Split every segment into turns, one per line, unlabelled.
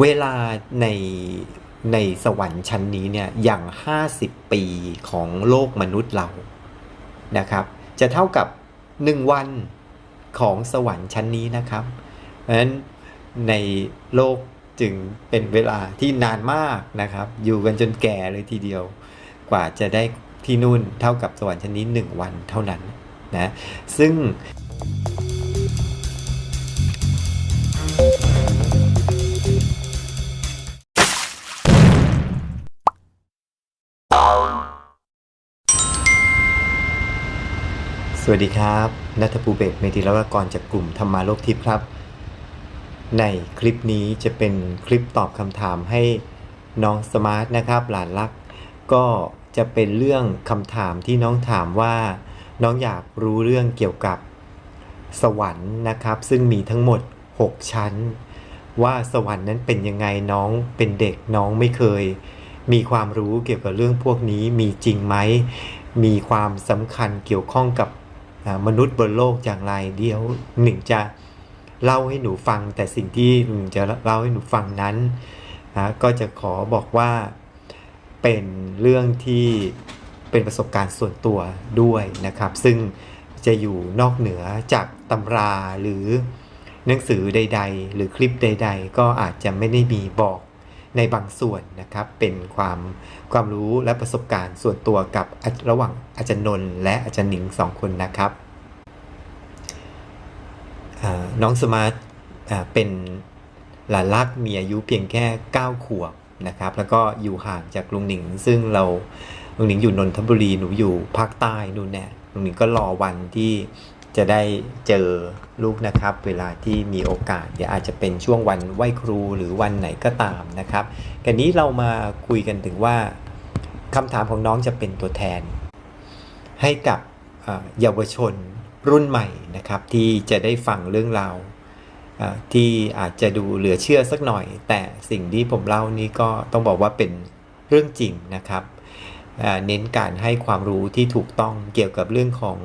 เวลาในในสวรรค์ชั้นนี้เนี่ยอย่าง 50 ปีของโลกมนุษย์เรานะครับ จะเท่ากับ 1 วันของสวรรค์ชั้นนี้นะครับเพราะฉะนั้นในโลกจึงเป็นเวลาที่นานมากนะครับ อยู่กันจนแก่เลยทีเดียว กว่าจะได้ที่นู่นเท่ากับสวรรค์ชั้นนี้ 1 วันเท่านั้นนะซึ่ง วัสดีครับนัทภูเบศเมธีรวกรจากกลุ่มธรรมาโลกทิพย์ครับ ในคลิปนี้จะเป็นคลิปตอบคำถามให้น้องสมาร์ทนะครับ หลานรัก ก็จะเป็นเรื่องคำถามที่น้องถามว่า น้องอยากรู้เรื่องเกี่ยวกับสวรรค์นะครับ ซึ่งมีทั้งหมด 6 ชั้น ว่าสวรรค์นั้นเป็นยังไงน้องเป็นเด็กน้องไม่เคย มีความรู้เกี่ยวกับเรื่องพวกนี้มีจริงไหมมีความสำคัญเกี่ยวข้องกับ มนุษย์บนโลกอย่างไรเดี๋ยวหนึ่งจะเล่าให้หนูฟัง แต่สิ่งที่หนึ่งจะเล่าให้หนูฟังนั้นนะก็จะขอบอกว่าเป็นเรื่องที่เป็นประสบการณ์ส่วนตัวด้วยนะครับ ซึ่งจะอยู่นอกเหนือจากตำราหรือหนังสือใด ๆ หรือคลิปใด ๆ ก็อาจจะไม่ได้มีบอก ในบางส่วนนะครับ เป็นความความรู้และประสบการณ์ส่วนตัวกับระหว่างอาจารย์นนท์และอาจารย์หนิงสองคนนะครับน้องสมาร์ทเป็นหลานลักมีอายุเพียงแค่ 9 ขวบนะครับ แล้วก็อยู่ห่างจากลุงหนิง ซึ่งเราลุงหนิงอยู่นนทบุรีหนูอยู่ภาคใต้นู่นแน่ลุงหนิงก็รอวันที่จะได้เจอ ลูกนะครับ เวลาที่มีโอกาสเดี๋ยวอาจจะเป็นช่วงวันไหว้ครูหรือวันไหนก็ตามนะครับกันนี้เรามาคุยกันถึงว่าคำถามของน้องจะเป็นตัวแทน ให้กับเยาวชนรุ่นใหม่นะครับ ที่จะได้ฟังเรื่องราวที่อาจจะดูเหลือเชื่อสักหน่อย แต่สิ่งที่ผมเล่านี้ก็ต้องบอกว่าเป็นเรื่องจริงนะครับเน้นการให้ความรู้ที่ถูกต้องเกี่ยวกับเรื่องของ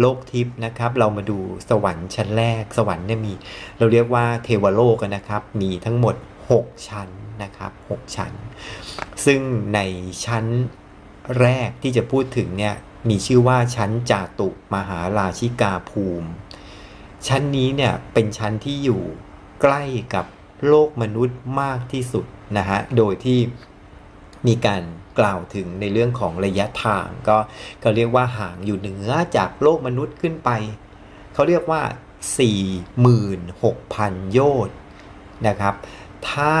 โลกทิพย์นะครับ เรามาดูสวรรค์ชั้นแรก สวรรค์เนี่ยมี เราเรียกว่าเทวโลกนะครับ มีทั้งหมด 6 ชั้นนะครับ6ชั้น ซึ่งในชั้นแรกที่จะพูดถึงเนี่ยมีชื่อว่าชั้นจาตุมหาราชิกาภูมิ ชั้นนี้เนี่ยเป็นชั้นที่อยู่ใกล้กับโลกมนุษย์มากที่สุดนะฮะ โดยที่มีการกล่าวถึงในเรื่องของระยะทาง ก็ก็เรียกว่าห่างอยู่เหนือจากโลกมนุษย์ขึ้นไป เขาเรียกว่า 46,000 โยชน์นะครับ ถ้า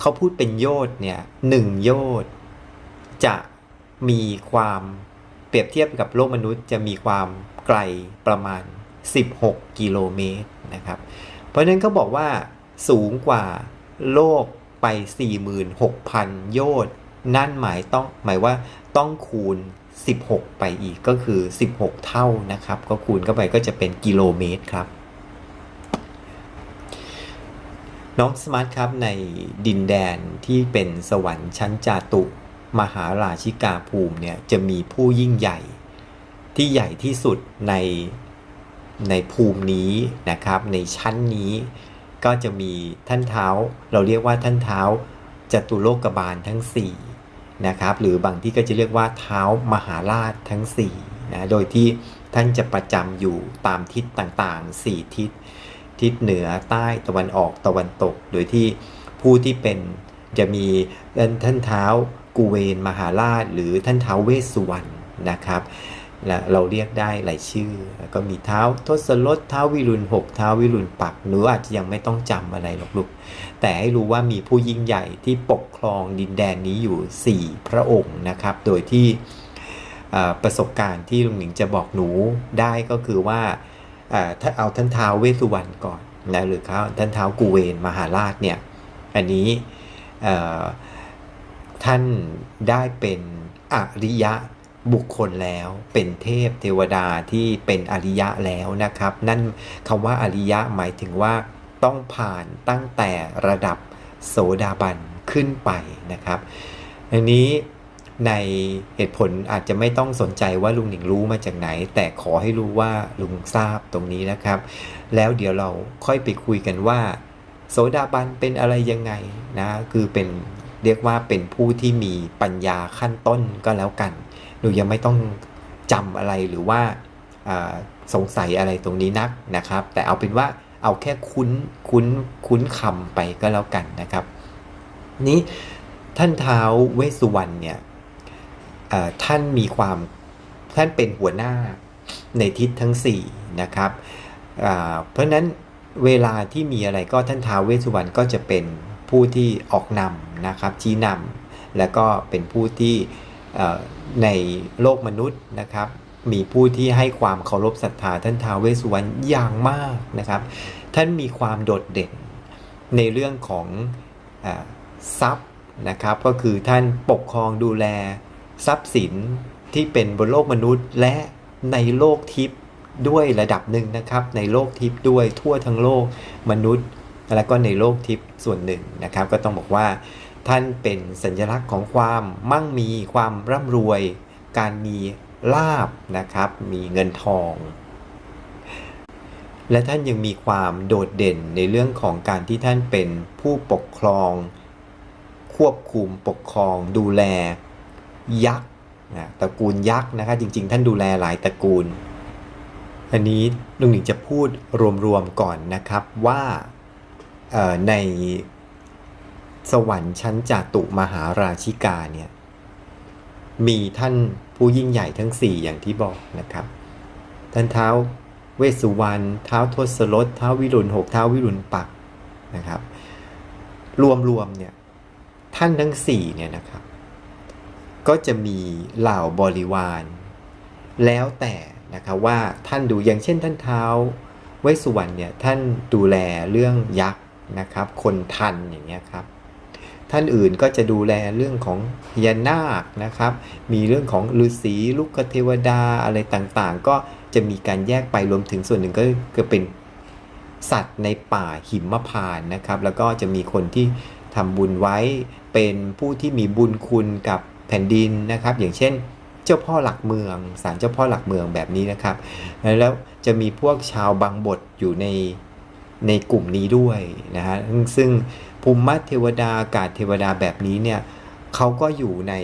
เขาพูดเป็นโยชน์เนี่ยหนึ่งโยชน์จะมีความเปรียบเทียบกับโลกมนุษย์จะมีความไกลประมาณ 16 กิโลเมตรนะครับ เพราะฉะนั้นเขาบอกว่าสูงกว่าโลกไป 46,000 โยชน์ นั่นหมายต้องหมายว่าต้องคูณ 16 ไปอีกก็คือ 16 เท่านะครับ ก็คูณเข้าไปก็จะเป็นกิโลเมตรครับ น้องสมาร์ทครับในดินแดนที่เป็นสวรรค์ชั้นจาตุมหาราชิกาภูมิเนี่ยจะมีผู้ยิ่งใหญ่ที่ใหญ่ที่สุดในในภูมินี้นะครับ ในชั้นนี้ก็จะมีท่านเท้า เราเรียกว่าท่านเท้าจตุโลกบาลทั้ง 4 นะครับ หรือบางที่ก็จะเรียกว่าเท้ามหาราชทั้ง4นะโดยที่ท่านจะประจำอยู่ตามทิศต่างๆ 4 ทิศ ทิศเหนือใต้ตะวันออกตะวันตก โดยที่ผู้ที่เป็นจะมีท่านเท้ากูเวนมหาราช หรือท่านเท้าเวสสุวรรณนะครับ และเราเรียกได้หลายชื่อ แล้วก็มีเท้าทศรถเท้าวิรุณหกเท้าวิรุณปัก หรืออาจจะยังไม่ต้องจำอะไรหรอกลูก แต่ให้รู้ว่ามีผู้ยิ่งใหญ่ที่ปกครองดินแดนนี้อยู่ 4 พระองค์นะครับ โดยที่ประสบการณ์ที่ลุงหนิงจะบอกหนูได้ก็คือว่าถ้าเอาท่านเท้าเวสุวรรณก่อนนะหรือเขาท่านเท้ากูเวนมหาราชเนี่ยอันนี้ท่านได้เป็นอริยะ บุคคลแล้วเป็นเทพเทวดาที่เป็นอริยะแล้วนะครับ นั่นคำว่าอริยะหมายถึงว่าต้องผ่านตั้งแต่ระดับโสดาบันขึ้นไปนะครับอันนี้ในเหตุผลอาจจะไม่ต้องสนใจว่าลุงหนิงรู้มาจากไหน แต่ขอให้รู้ว่าลุงทราบตรงนี้นะครับ แล้วเดี๋ยวเราค่อยไปคุยกันว่า โสดาบันเป็นอะไรยังไงนะคือเป็นเรียกว่าเป็นผู้ที่มีปัญญาขั้นต้นก็แล้วกัน หนูยังไม่ต้องจำอะไรหรือว่าสงสัยอะไรตรงนี้นักนะครับ แต่เอาเป็นว่าเอาแค่คุ้นคุ้นคุ้นคำไปก็แล้วกันนะครับ นี้ท่านเท้าเวสุวรรณเนี่ยท่านมีความท่านเป็นหัวหน้าในทิศทั้ง4นะครับเพราะนั้นเวลาที่มีอะไรก็ท่านท้าวเวสุวรรณก็จะเป็นผู้ที่ออกนำนะครับชี้นำแล้วก็เป็นผู้ที่ ในโลกมนุษย์นะครับ มีผู้ที่ให้ความเคารพศรัทธาท่านท้าวเวสสุวรรณอย่างมากนะครับ ท่านมีความโดดเด่นในเรื่องของอทรัพย์นะครับ ก็คือท่านปกครองดูแลทรัพย์สินที่เป็นบนโลกมนุษย์และในโลกทิพย์ด้วยระดับหนึ่งนะครับ ในโลกทิพย์ด้วยทั่วทั้งโลกมนุษย์ และก็ในโลกทิพย์ส่วนหนึ่งนะครับ ก็ต้องบอกว่า ท่านเป็นสัญลักษณ์ของความมั่งมีความร่ำรวย การมีลาบนะครับ มีเงินทอง และท่านยังมีความโดดเด่นในเรื่องของการที่ท่านเป็นผู้ปกครอง ควบคุมปกครอง ดูแล ยักษ์ตระกูลยักษ์นะครับจริง ๆ ท่านดูแลหลายตระกูลอันนี้ลุงหนิงจะพูดรวมๆก่อนนะครับว่าใน สวรรค์ชั้นจาตุมหาราชิกาเนี่ยมีท่านผู้ยิ่งใหญ่ทั้ง4อย่างที่บอกนะครับ ท่านเท้าเวสุวรรณเท้าทศรถเท้าวิรุณหกเท้าวิรุณปักนะครับ รวมๆเนี่ยท่านทั้งสี่เนี่ยนะครับ ก็จะมีเหล่าบริวาร แล้วแต่นะครับว่าท่านดูอย่างเช่นท่านเท้าเวสุวรรณเนี่ยท่านดูแลเรื่องยักษ์นะครับ คนทันอย่างเงี้ยครับ ท่านอื่นก็จะดูแลเรื่องของพญานาคนะครับ มีเรื่องของฤาษีลูกเทวดาอะไรต่างๆ ก็จะมีการแยกไปรวมถึงส่วนหนึ่งก็คือเป็นสัตว์ในป่าหิมพานนะครับ แล้วก็จะมีคนที่ทำบุญไว้เป็นผู้ที่มีบุญคุณกับแผ่นดินนะครับ อย่างเช่น เจ้าพ่อหลักเมืองศาลเจ้าพ่อหลักเมืองแบบนี้นะครับ แล้วจะมีพวกชาวบางบทอยู่ในในกลุ่มนี้ด้วยนะฮะซึ่งซึ่ง ภูมิเทวดาอากาศเทวดาแบบนี้เนี่ยเขาก็อยู่ใน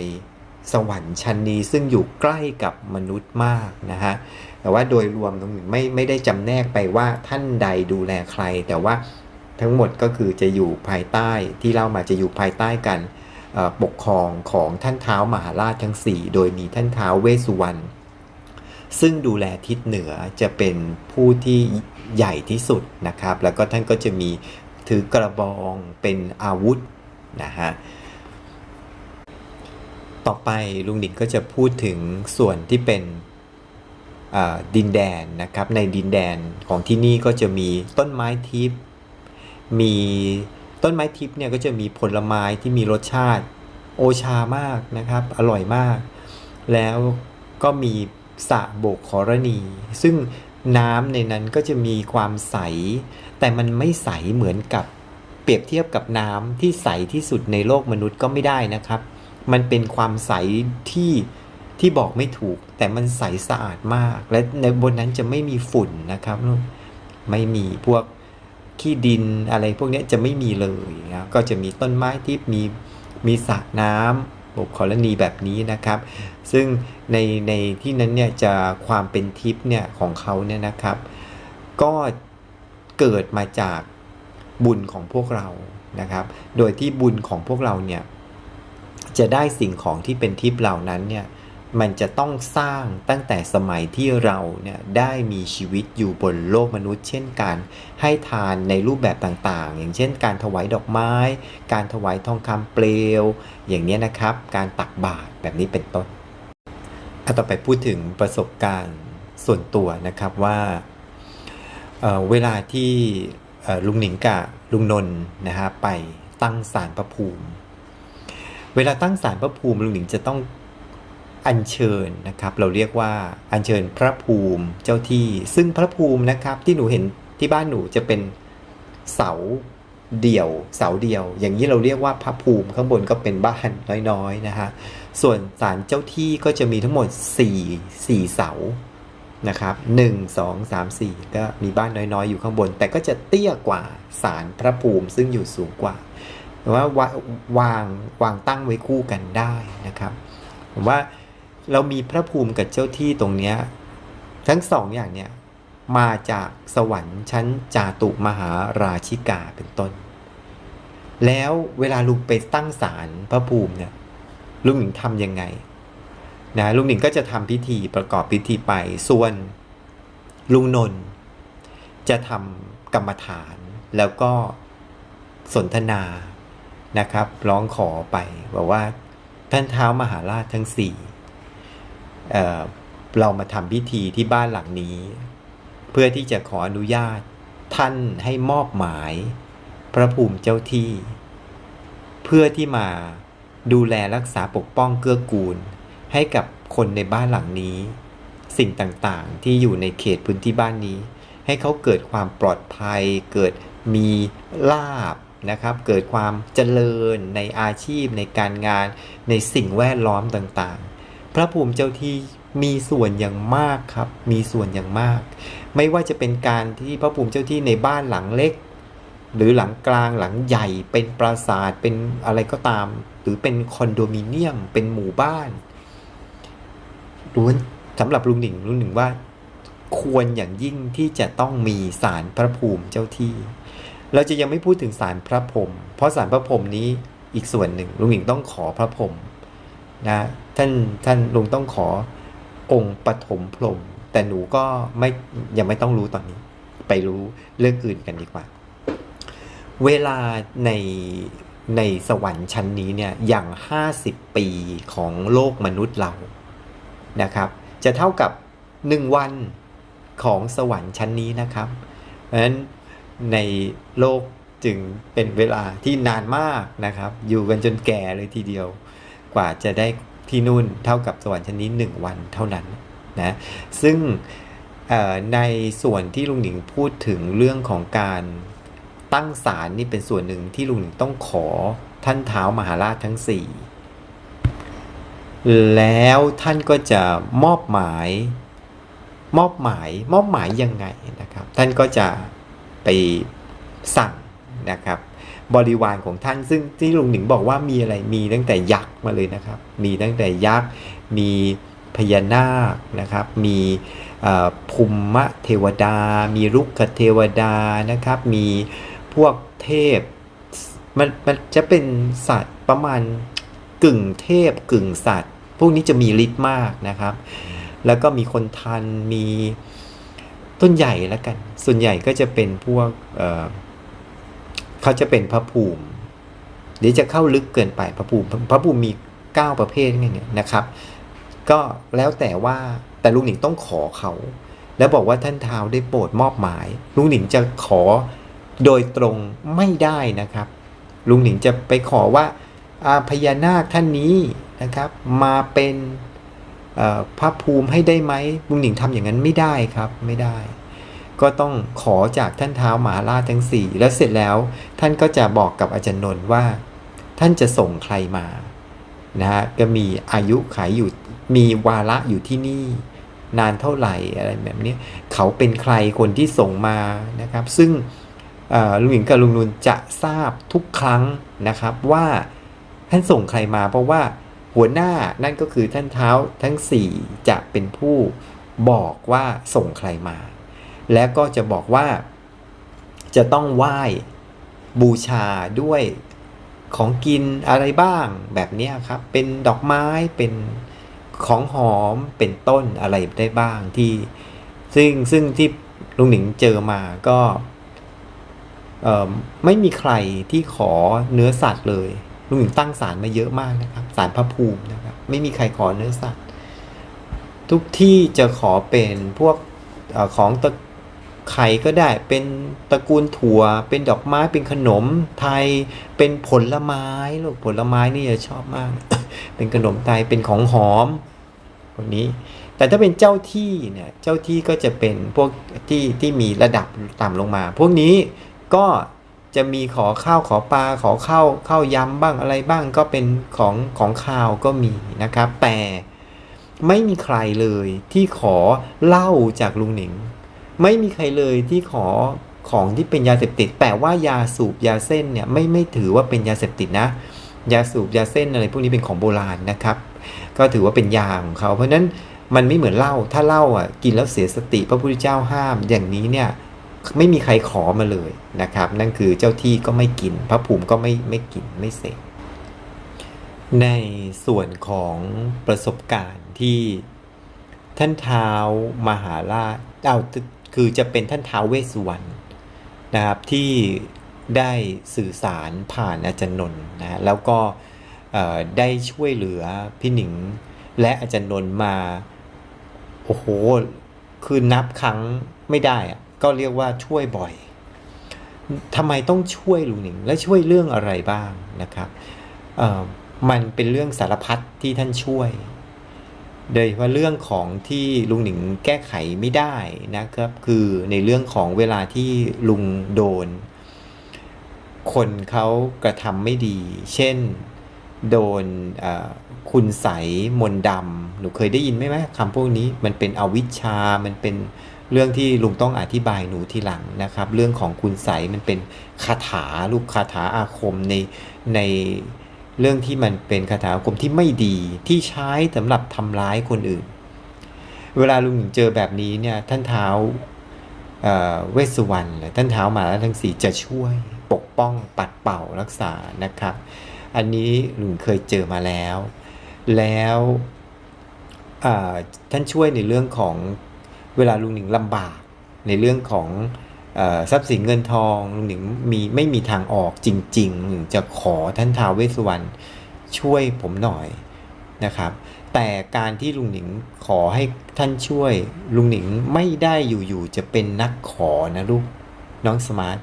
สวรรค์ชั้นนี้ซึ่งอยู่ใกล้กับมนุษย์มากนะฮะแต่ว่าโดยรวมตรงนี้ไม่ไม่ได้จำแนกไปว่าท่านใดดูแลใคร แต่ว่าทั้งหมดก็คือจะอยู่ภายใต้ที่เล่ามาจะอยู่ภายใต้กันปกครองของท่านเท้ามหาราชทั้ง 4 โดยมีท่านเท้าเวสุวรรณซึ่งดูแลทิศเหนือจะเป็นผู้ที่ใหญ่ที่สุดนะครับ แล้วก็ท่านก็จะมี ถือกระบองเป็นอาวุธนะฮะต่อไปลุงหนิงก็จะพูดถึงส่วนที่เป็นดินแดนนะครับ ในดินแดนของที่นี่ก็จะมีต้นไม้ทิพย์มีต้นไม้ทิพย์เนี่ยก็จะมีผลไม้ที่มีรสชาติโอชามากนะครับ อร่อยมาก แล้วก็มีสระโบกขรณี ซึ่งน้ำในนั้นก็จะมีความใส แต่มันไม่ใสเหมือนกับเปรียบเทียบกับน้ำที่ใสที่สุดในโลกมนุษย์ก็ไม่ได้นะครับ มันเป็นความใสที่ที่บอกไม่ถูก แต่มันใสสะอาดมาก และในบนนั้นจะไม่มีฝุ่นนะครับไม่มีพวกขี้ดินอะไรพวกนี้จะไม่มีเลยนะก็จะมีต้นไม้ที่มีมีสระน้ำบบกครณีแบบนี้นะครับ ซึ่งในในที่นั้นเนี่ยจะความเป็นทิพย์เนี่ยของเขาเนี่ยนะครับ ก็ เกิดมาจากบุญของพวกเรานะครับ โดยที่บุญของพวกเราเนี่ยจะได้สิ่งของที่เป็นทิพย์เหล่านั้นเนี่ยมันจะต้องสร้างตั้งแต่สมัยที่เราเนี่ยได้มีชีวิตอยู่บนโลกมนุษย์ เช่นการให้ทานในรูปแบบต่างๆ อย่างเช่น การถวายดอกไม้ การถวายทองคำเปลว อย่างนี้นะครับ การตักบาตรแบบนี้เป็นต้นอะต่อไปพูดถึงประสบการณ์ส่วนตัวนะครับว่า เเวลาที่ลุงหนิงกับลุงนนท์นะฮะไปตั้งศาลพระภูมิ เวลาตั้งศาลพระภูมิลุงหนิงจะต้องอัญเชิญนะครับ เราเรียกว่าอัญเชิญพระภูมิเจ้าที่ ซึ่งพระภูมินะครับที่หนูเห็นที่บ้านหนูจะเป็นเสาเดี่ยว เสาเดียว อย่างนี้เราเรียกว่าพระภูมิข้างบนก็เป็นบ้านน้อยๆนะฮะส่วนศาลเจ้าที่ก็จะมีทั้งหมด4 4เสา นะครับหนึ่งสองสามสี่ก็มีบ้านน้อยๆ อยู่ข้างบน แต่ก็จะเตี้ยกว่าศาลพระภูมิซึ่งอยู่สูงกว่าว่าวาวางวางตั้งไว้คู่กันได้นะครับผมว่าเรามีพระภูมิกับเจ้าที่ตรงเนี้ยทั้งสองอย่างเนี่ยมาจากสวรรค์ชั้นจาตุมหาราชิกาเป็นต้น แล้วเวลาลุงไปตั้งศาลพระภูมิเนี่ยลุงหนิงทำยังไง นะลุงหนิงก็จะทำพิธีประกอบพิธีไปส่วนลุงนนท์จะทำกรรมฐานแล้วก็สนทนานะครับ ร้องขอไปบอกว่าท่านเท้ามหาราชทั้งสี่เเรามาทำพิธีที่บ้านหลังนี้ เพื่อที่จะขออนุญาตท่านให้มอบหมาย พระภูมิเจ้าที่ เพื่อที่มาดูแลรักษาปกป้องเกื้อกูล ให้กับคนในบ้านหลังนี้ สิ่งต่างๆ ที่อยู่ในเขตพื้นที่บ้านนี้ ให้เขาเกิดความปลอดภัย เกิดมีลาบนะครับ เกิดความเจริญในอาชีพในการงาน ในสิ่งแวดล้อมต่างๆ พระภูมิเจ้าที่มีส่วนอย่างมากครับ มีส่วนอย่างมาก ไม่ว่าจะเป็นการที่พระภูมิเจ้าที่ในบ้านหลังเล็ก หรือหลังกลางหลังใหญ่ เป็นปราสาทเป็นอะไรก็ตาม หรือเป็นคอนโดมิเนียม เป็นหมู่บ้าน ล้วนสำหรับลุงหนิงลุงหนิงว่า ควรอย่างยิ่งที่จะต้องมีสารพระภูมิเจ้าที่ เราจะยังไม่พูดถึงสารพระพรมเพราะสารพระพรมนี้อีกส่วนหนึ่งลุงหนิงต้องขอพระพรมนะท่านท่านลุงต้องขอองค์ปฐมพรหมแต่หนูก็ไม่ยังไม่ต้องรู้ตอนนี้ ไปรู้เรื่องอื่นกันดีกว่า เวลาในในสวรรค์ชั้นนี้เนี่ยอย่าง 50 ปีของโลกมนุษย์เรา นะครับ จะเท่ากับ 1 วันของสวรรค์ชั้นนี้นะครับ เพราะฉะนั้นในโลกจึงเป็นเวลาที่นานมากนะครับ อยู่กันจนแก่เลยทีเดียว กว่าจะได้ที่นู่นเท่ากับสวรรค์ชั้นนี้ 1 วันเท่านั้นนะซึ่งในส่วนที่ลุงหนิงพูดถึงเรื่องของการตั้งศาลนี่เป็นส่วนหนึ่งที่ลุงหนิงต้องขอท่านเท้ามหาราชทั้ง4 แล้วท่านก็จะมอบหมาย มอบหมาย มอบหมายยังไงนะครับ ท่านก็จะไปสั่งนะครับ บริวารของท่านซึ่งที่ลุงหนิงบอกว่ามีอะไรมีตั้งแต่ยักษ์มาเลยนะครับ มีตั้งแต่ยักษ์ มีพญานาคนะครับ มีภูมิเทวดา มีรุกขเทวดานะครับ มีพวกเทพ มันมันจะเป็นสัตว์ประมาณกึ่งเทพกึ่งสัตว์ พวกนี้จะมีฤทธิ์มากนะครับ แล้วก็มีคนทันมีต้นใหญ่แล้วกัน ส่วนใหญ่ก็จะเป็นพวกเเขาจะเป็นพระภูมิ เดี๋ยวจะเข้าลึกเกินไปพระภูมิ พระภูมิมี 9 ประเภทไงเนี่ยนะครับ ก็แล้วแต่ว่าแต่ลุงหนิงต้องขอเขา แล้วบอกว่าท่านเท้าวได้โปรดมอบหมาย ลุงหนิงจะขอโดยตรงไม่ได้นะครับ ลุงหนิงจะไปขอว่าอาพญานาคท่านนี้ นะครับ มาเป็นพระภูมิให้ได้ไหมลุงหนิงทำอย่างนั้นไม่ได้ครับไม่ได้ ก็ต้องขอจากท่านเท้าวหมาล่าชทั้งสี่แล้วเสร็จแล้วท่านก็จะบอกกับอาจารย์นนท์ว่า ท่านจะส่งใครมานะฮะก็มีอายุขายอยู่มีวาระอยู่ที่นี่ นานเท่าไหร่อะไรแบบนี้เขาเป็นใครคนที่ส่งมานะครับ ซึ่งลุงหญิงกับลุงนุนจะทราบทุกครั้งนะครับว่าท่านส่งใครมาเพราะว่า หัวหน้านั่นก็คือท่านเท้าทั้งสี่จะเป็นผู้บอกว่าส่งใครมา แล้วก็จะบอกว่า จะต้องไหว้บูชาด้วยของกินอะไรบ้างแบบนี้ครับ เป็นดอกไม้เป็นของหอมเป็นต้นอะไรได้บ้างที่ ซึ่งซึ่งที่ลุงหนิงเจอมาก็ไม่มีใครที่ขอเนื้อสัตว์เลย ลุงหนิงตั้งศาลมาเยอะมากนะครับศาลพระภูมินะครับไม่มีใครขอเนื้อสัตว์ทุกที่จะขอเป็นพวกอของตะไข่ก็ได้ เป็นตระกูลถั่ว เป็นดอกไม้เป็นขนมไทยเป็นผลไม้ลูกผลไม้นี่จะชอบมาก เป็นขนมไทยเป็นของหอมพวกนี้ แต่ถ้าเป็นเจ้าที่เนี่ยเจ้าที่ก็จะเป็นพวกที่ที่มีระดับต่ำลงมา พวกนี้ก็ จะมีขอข้าวขอปลาขอข้าวข้าวยำบ้างอะไรบ้างก็เป็นของของข้าวก็มีนะครับ แต่ไม่มีใครเลยที่ขอเหล้าจากลุงหนิง ไม่มีใครเลยที่ขอของที่เป็นยาเสพติด แต่ว่ายาสูบยาเส้นเนี่ยไม่ไม่ถือว่าเป็นยาเสพติดนะ ยาสูบยาเส้นอะไรพวกนี้เป็นของโบราณนะครับ ก็ถือว่าเป็นยาของเขา เพราะฉะนั้นมันไม่เหมือนเหล้าถ้าเหล้าอะกินแล้วเสียสติพระพุทธเจ้าห้ามอย่างนี้เนี่ย ไม่มีใครขอมาเลยนะครับ นั่นคือเจ้าที่ก็ไม่กิน พระภูมิก็ไม่ไม่กินไม่เสพในส่วนของประสบการณ์ที่ท่านเท้ามหาราชเอาคือจะเป็นท่านเท้าเวสวรรณนะครับที่ได้สื่อสารผ่านอาจารย์นนท์นะแล้วก็ได้ช่วยเหลือพี่หนิงและอาจารย์นนท์มา โอ้โห คือนับครั้งไม่ได้อะ ก็เรียกว่าช่วยบ่อยทำไมต้องช่วยลุงหนิงและช่วยเรื่องอะไรบ้างนะครับมันเป็นเรื่องสารพัดที่ท่านช่วย โดยเฉพาเรื่องของที่ลุงหนิงแก้ไขไม่ได้นะครับ คือในเรื่องของเวลาที่ลุงโดน คนเขากระทำไม่ดี เช่นโดนคุณใสมนดำหนูเคยได้ยินไหมไหมคำพวกนี้มันเป็นอวิชชา มันเป็น เรื่องที่ลุงต้องอธิบายหนูทีหลังนะครับ เรื่องของคุณใสยมันเป็นคาถาลูกคาถาอาคมในในเรื่องที่มันเป็นคาถาอาคมที่ไม่ดีที่ใช้สำหรับทำร้ายคนอื่น เวลาลุงเจอแบบนี้เนี่ยท่านเท้าเเวสวรรณหรือท่านเท้ามาแล้วทั้งสี่จะช่วยปกป้องปัดเป่ารักษานะครับ อันนี้ลุงเคยเจอมาแล้ว แล้วท่านช่วยในเรื่องของ เวลาลุงหนิงลำบากในเรื่องของออทรัพย์สินเงินทองลุงหนิงมีไม่มีทางออกจริงๆหนิงจะขอท่านท้าวเวสสุวรรณช่วยผมหน่อยนะครับ แต่การที่ลุงหนิงขอให้ท่านช่วย ลุงหนิงไม่ได้อยู่ๆจะเป็นนักขอนะลูกน้องสมาร์ท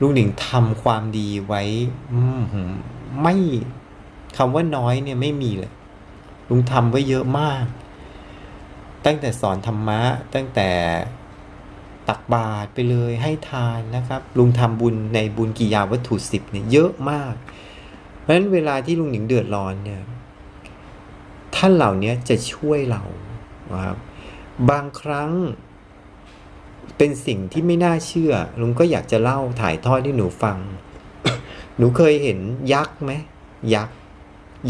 ลุงหนิงทำความดีไว้ไม่คำว่าน้อยเนี่ยไม่มีเลยลุงทำไว้เยอะมาก ตั้งแต่สอนธรรมะ ตั้งแต่ตักบาตรไปเลยให้ทานนะครับ ลุงทำบุญในบุญกิยาวัตถุสิบเนี่ยเยอะมาก เพราะฉะนั้นเวลาที่ลุงหนิงเดือดร้อนเนี่ยท่านเหล่านี้จะช่วยเรานะครับบางครั้งเป็นสิ่งที่ไม่น่าเชื่อ ลุงก็อยากจะเล่าถ่ายทอดให้หนูฟัง หนูเคยเห็นยักษ์ไหมยักษ์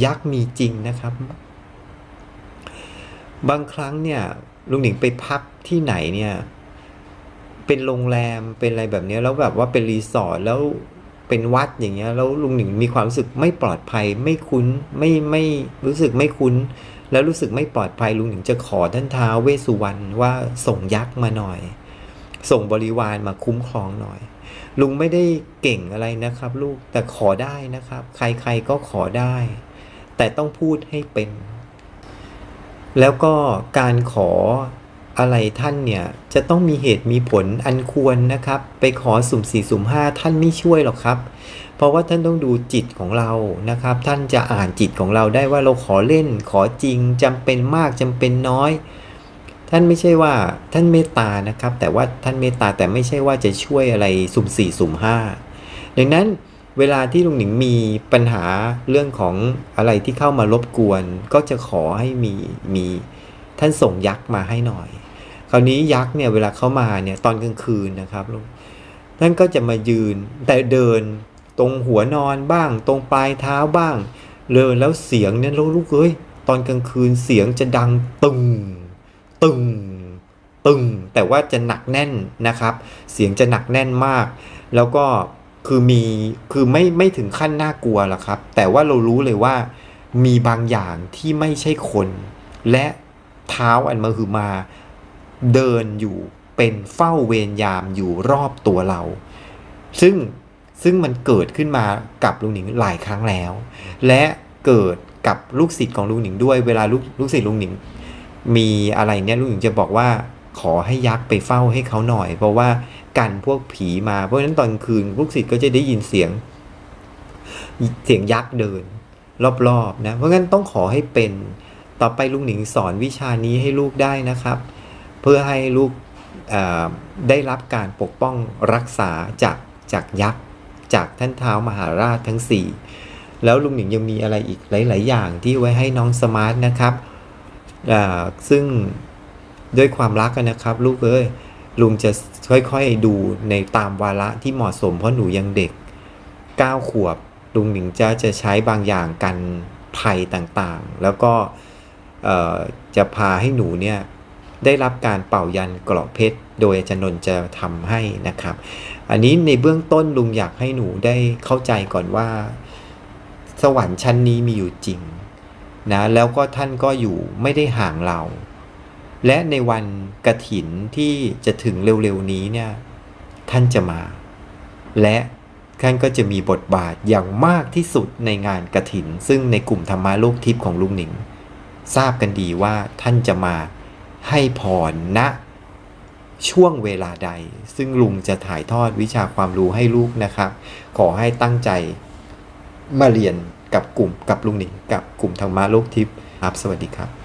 ยักษ์มีจริงนะครับ บางครั้งเนี่ยลุงหนิงไปพักที่ไหนเนี่ย เป็นโรงแรมเป็นอะไรแบบนี้แล้วแบบว่าเป็นรีสอร์ทแล้วเป็นวัดอย่างเงี้ยแล้วลุงหนิงมีความรู้สึกไม่ปลอดภัยไม่คุ้นไม่ไม่รู้สึกไม่คุ้น แล้วรู้สึกไม่ปลอดภัยลุงหนิงจะขอท่านท้าวเวสสุวรรณว่าส่งยักษ์มาหน่อย ส่งบริวารมาคุ้มครองหน่อย ลุงไม่ได้เก่งอะไรนะครับ ลูกแต่ขอได้นะครับ ใครๆก็ขอได้ แต่ต้องพูดให้เป็น แล้วก็การขออะไรท่านเนี่ย จะต้องมีเหตุมีผลอันควรนะครับ ไปขอสุ่มสี่สุ่มห้าท่านไม่ช่วยหรอกครับ เพราะว่าท่านต้องดูจิตของเรานะครับ ท่านจะอ่านจิตของเราได้ว่าเราขอเล่นขอจริงจำเป็นมากจำเป็นน้อย ท่านไม่ใช่ว่าท่านเมตตานะครับ แต่ว่าท่านเมตตาแต่ไม่ใช่ว่าจะช่วยอะไรสุ่มสี่สุ่มห้าดังนั้น เวลาที่ลุงหนิงมีปัญหาเรื่องของอะไรที่เข้ามารบกวน ก็จะขอให้มีมีท่านส่งยักษ์มาให้หน่อย คราวนี้ยักษ์เนี่ยเวลาเขามาเนี่ยตอนกลางคืนนะครับลุงท่านก็จะมายืนแต่เดินตรงหัวนอนบ้าง ตรงปลายเท้าบ้างเดินแล้วเสียงเนี่ยลูกเอ้ยตอนกลางคืนเสียงจะดังตึงตึงตึง แต่ว่าจะหนักแน่นนะครับ เสียงจะหนักแน่นมาก แล้วก็ คือมีคือไม่ไม่ถึงขั้นน่ากลัวหรอกครับ แต่ว่าเรารู้เลยว่ามีบางอย่างที่ไม่ใช่คน และเท้าอันมาคือมาเดินอยู่เป็นเฝ้าเวรยามอยู่รอบตัวเรา ซึ่งซึ่งมันเกิดขึ้นมากับลุงหนิงหลายครั้งแล้ว และเกิดกับลูกศิษย์ของลุงหนิงด้วยเวลาลูกลูกศิษย์ลุงหนิง มีอะไรเนี่ยลุงหญิงจะบอกว่าขอให้ยักษ์ไปเฝ้าให้เขาหน่อย เพราะว่า กันพวกผีมาเพราะฉะนั้นตอนคืนลูกศิษย์ก็จะได้ยินเสียง เสียงยักษ์เดิน รอบๆนะเพราะงั้นต้องขอให้เป็นต่อไปลุงหนิงสอนวิชานี้ให้ลูกได้นะครับ เพื่อให้ลูกได้รับการปกป้องรักษาจากจากยักษ์จากท่านเท้ามหาราชทั้งสี่แล้วลุงหนิงยังมีอะไรอีกหลาย ๆ อย่างที่ไว้ให้น้องสมาร์ทนะครับซึ่งด้วยความรักกันนะครับ ลูกเอ้ย ลุงจะค่อยๆดูในตามวาระที่เหมาะสมเพราะหนูยังเด็ก 9 ขวบ ลุงหนิงจะจะใช้บางอย่างกันภัยต่างๆ แล้วก็จะพาให้หนูเนี่ยได้รับการเป่ายันเกราะเพชร โดยอาจารย์นนท์จะทำให้นะครับ อันนี้ในเบื้องต้นลุงอยากให้หนูได้เข้าใจก่อนว่า สวรรค์ชั้นนี้มีอยู่จริงนะแล้วก็ท่านก็อยู่ไม่ได้ห่างเรา และในวันกระถินที่จะถึงเร็วๆนี้เนี่ยท่านจะมา และท่านก็จะมีบทบาทอย่างมากที่สุดในงานกระถิน ซึ่งในกลุ่มธรรมะโลกทิพย์ของลุงหนิง ทราบกันดีว่าท่านจะมาให้พรณช่วงเวลาใด ซึ่งลุงจะถ่ายทอดวิชาความรู้ให้ลูกนะครับ ขอให้ตั้งใจมาเรียนกับกลุ่มกับลุงหนิงกับกลุ่มธรรมะโลกทิพย์ครับสวัสดีครับ